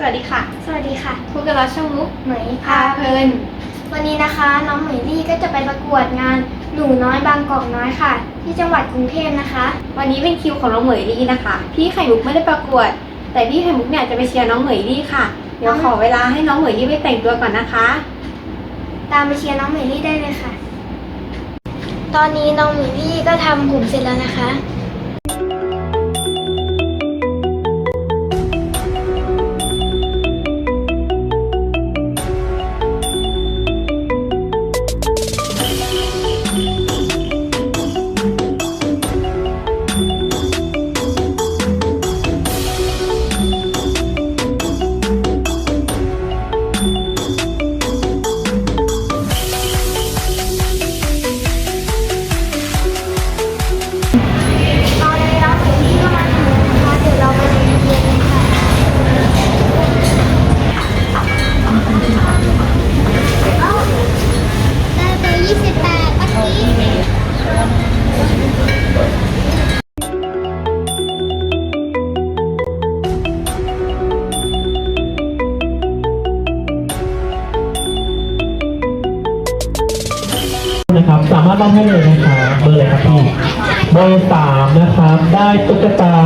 สวัสดีค่ะ สวัสดีค่ะพบกับเราช่องมุกเหมยพาเพลิน วันนี้นะคะน้องเหมยลี่ก็จะไปประกวดงานหนูน้อยบางกอกน้อยค่ะ ที่จังหวัดกรุงเทพนะคะ วันนี้เป็นคิวของน้องเหมยลี่นะคะ พี่ไข่มุกไม่ได้ประกวด แต่พี่ไข่มุกเนี่ยจะไปเชียร์น้องเหมยลี่ค่ะ เดี๋ยวขอเวลาให้น้องเหมยลี่ไปแต่งตัวก่อนนะคะ ตามไปเชียร์น้องเหมยลี่ได้เลยค่ะ ตอนนี้น้องเหมยลี่ก็ทำผมเสร็จแล้วนะคะ สามารถมอบให้เลยนะครับเบอร์อะไรครับพี่เบอร์สามนะครับ ได้ตุ๊กตา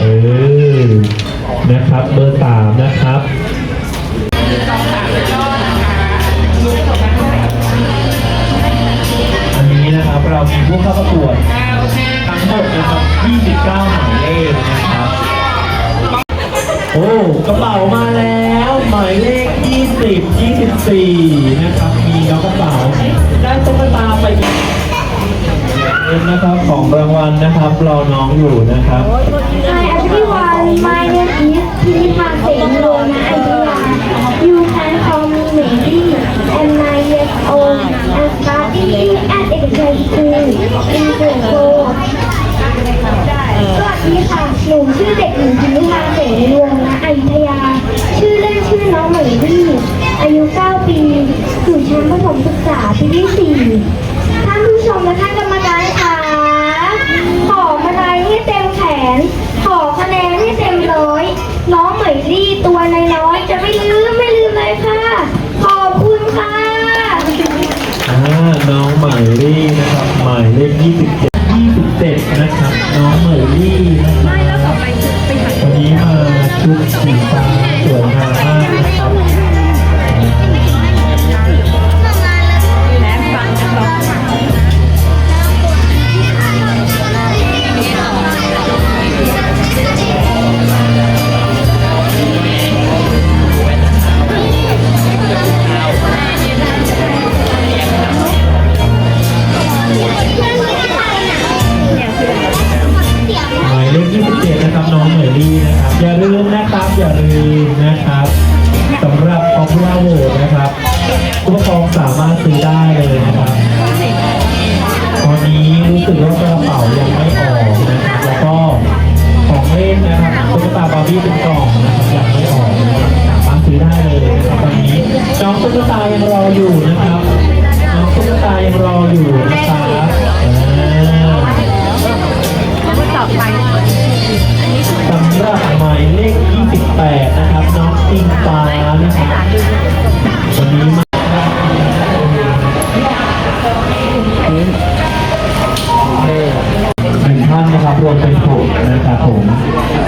เออนะครับ เบอร์สามนะครับอันนี้นะครับเรามีผู้เข้าประกวดทั้งหมดนะครับ29หมายเลขนะครับ โอ้กระเป๋ามาแล้ว หมายเลข 20 24 กระเป๋าได้ตุ๊กตาไปอีกเองนะครับของรางวัลนะครับรอน้องอยู่นะครับ Hi everyone, my name is Pinipa Senrona Ayala. You can call me Mary. I'm nine years old and studying at elementary school in Singapore. สวัสดีค่ะ หนูชื่อเด็กหญิงพินิพาเสรีวงศ์ณอยุธยา ชื่อเล่นชื่อน้องเหมยลี่อายุ9 ปี อยู่ชั้นประถม ศึกษาปีที่ท่านผู้ชมและท่านกรรมการค่ะขอคะแนนให้เต็มแขน ขอคะแนน น้องเหมลี่นะครับ อย่าลืมนะครับ อย่าลืมนะครับสำหรับ Popular Vote นะครับผู้ปกครองสามารถซื้อได้เลยนะครับ ตอนนี้รู้สึกว่ากระเป๋ายังไม่ออกนะครับแล้วก็ของเล่นนะครับตุ๊กตาบาร์บี้เป็นกล่องนะครับยังไม่ออกนะครับสามารถซื้อได้เลยนะครับตอนนี้น้องตุ๊กตายังรออยู่นะครับน้องตุ๊กตายังรออยู่ นะครับรวมเป็นหกนะครับผม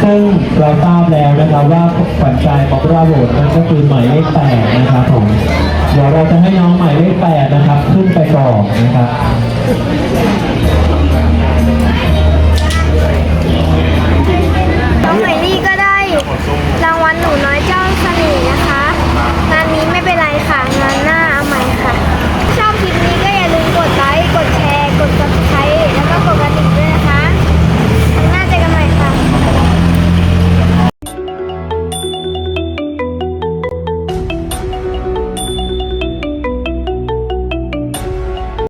ซึ่งเราทราบแล้วนะครับว่าขวัญใจบอกราโหวตนั่นก็คือหมายเลขแปดนะครับผมเดี๋ยวเราจะให้น้องหมายเลขแปดนะครับ ขึ้นไปก่อนนะครับ